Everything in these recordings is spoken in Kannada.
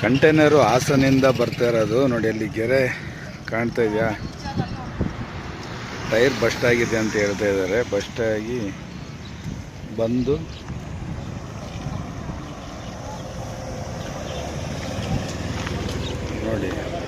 ಕಂಟೈನರು ಹಾಸನಿಂದ ಬರ್ತಾ ಇರೋದು. ನೋಡಿ, ಅಲ್ಲಿ ಗೆರೆ ಕಾಣ್ತಾ ಇದೆಯಾ? ಟೈರ್ ಬಸ್ಟ್ ಆಗಿದೆ ಅಂತ ಹೇಳ್ತಾ ಇದ್ದಾರೆ. ಬಸ್ಟ್ ಆಗಿ ಬಂದು पड़े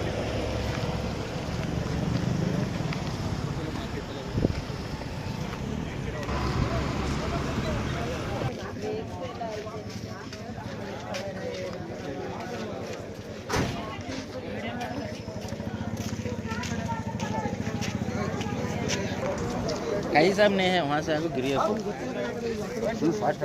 कई साहब ने है वहाँ से आपको गिरी फास्ट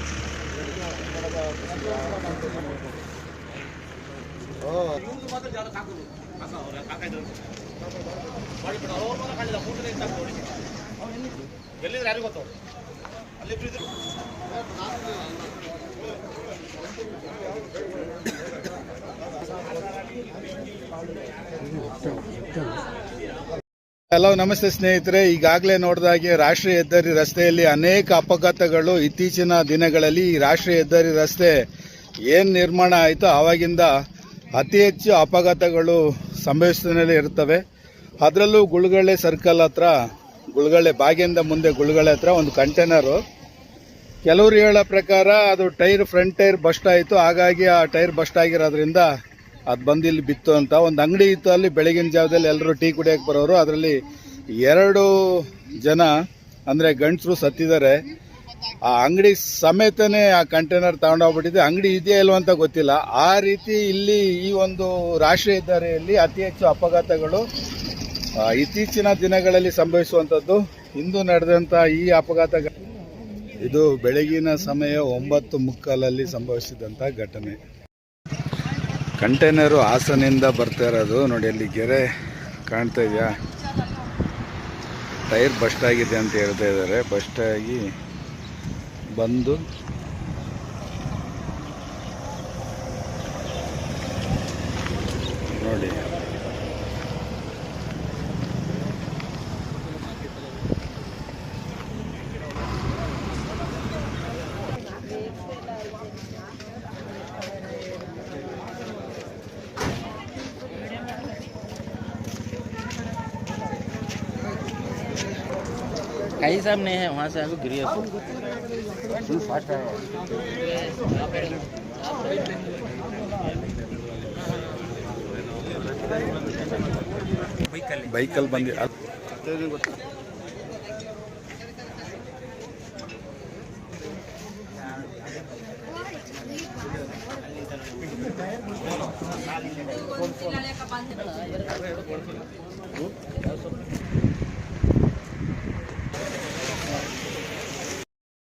ಎಲ್ಲಿದ್ರೆ ಯಾರಿಗೂ ಗೊತ್ತು ಅಲ್ಲಿ ಇಬ್ರಿದ್ರು Thank you. ಹಲೋ ನಮಸ್ತೆ ಸ್ನೇಹಿತರೆ. ಈಗಾಗಲೇ ನೋಡಿದಾಗೆ ರಾಷ್ಟ್ರೀಯ ಹೆದ್ದಾರಿ ರಸ್ತೆಯಲ್ಲಿ ಅನೇಕ ಅಪಘಾತಗಳು ಇತ್ತೀಚಿನ ದಿನಗಳಲ್ಲಿ ಈ ರಾಷ್ಟ್ರೀಯ ಹೆದ್ದಾರಿ ರಸ್ತೆ ಏನು ನಿರ್ಮಾಣ ಆಯಿತು ಆವಾಗಿಂದ ಅತಿ ಹೆಚ್ಚು ಅಪಘಾತಗಳು ಸಂಭವಿಸ್ತಲೇ ಇರ್ತವೆ ಅದರಲ್ಲೂ ಗುಳ್ಗಳೆ ಸರ್ಕಲ್ ಹತ್ರ ಗುಳ್ಗಳೆ ಬಾಗಿಯಿಂದ ಮುಂದೆ ಗುಳ್ಗಳೆ ಹತ್ರ ಒಂದು ಕಂಟೈನರು ಕೆಲವರು ಹೇಳೋ ಪ್ರಕಾರ ಅದು ಟೈರ್ ಫ್ರಂಟ್ ಟೈರ್ ಬಸ್ಟ್ ಆಯಿತು. ಹಾಗಾಗಿ ಆ ಟೈರ್ ಬಸ್ಟ್ ಆಗಿರೋದ್ರಿಂದ ಅದು ಬಂದು ಇಲ್ಲಿ ಬಿತ್ತು ಅಂತ. ಒಂದು ಅಂಗಡಿ ಇತ್ತು ಅಲ್ಲಿ ಬೆಳಗಿನ ಜಾವದಲ್ಲಿ ಎಲ್ಲರೂ ಟೀ ಕುಡಿಯೋಕೆ ಬರೋರು. ಅದರಲ್ಲಿ ಎರಡು ಜನ, ಅಂದರೆ ಗಂಡಸರು ಸತ್ತಿದ್ದಾರೆ. ಆ ಅಂಗಡಿ ಸಮೇತನೇ ಆ ಕಂಟೈನರ್ ತಗೊಂಡೋಗ್ಬಿಟ್ಟಿದೆ ಅಂಗಡಿ ಇದೆಯಾ ಇಲ್ವ ಅಂತ ಗೊತ್ತಿಲ್ಲ. ಆ ರೀತಿ ಇಲ್ಲಿ ಈ ಒಂದು ರಾಷ್ಟ್ರೀಯ ಹೆದ್ದಾರಿಯಲ್ಲಿ ಅತಿ ಹೆಚ್ಚು ಅಪಘಾತಗಳು ಇತ್ತೀಚಿನ ದಿನಗಳಲ್ಲಿ ಸಂಭವಿಸುವಂಥದ್ದು. ಇಂದು ನಡೆದಂಥ ಈ ಅಪಘಾತ ಇದು ಬೆಳಗಿನ ಸಮಯ ಒಂಬತ್ತು ಮುಕ್ಕಾಲಲ್ಲಿ ಸಂಭವಿಸಿದಂಥ ಘಟನೆ. ಕಂಟೈನರು ಹಾಸನಿಂದ ಬರ್ತಾ ಇರೋದು. ನೋಡಿ, ಅಲ್ಲಿ ಗೆರೆ ಕಾಣ್ತಾ ಇದೆಯಾ? ಟೈರ್ ಬಸ್ಟ್ ಆಗಿದೆ ಅಂತ ಹೇಳ್ತಾ ಇದ್ದಾರೆ. ಬಸ್ಟ್ ಆಗಿ ಬಂದು ನೋಡಿ. कहीं साहब नहीं है वहाँ से आगे गिरी है फास्ट है ಬೈಕಲ್ಲಿ ಬಂದು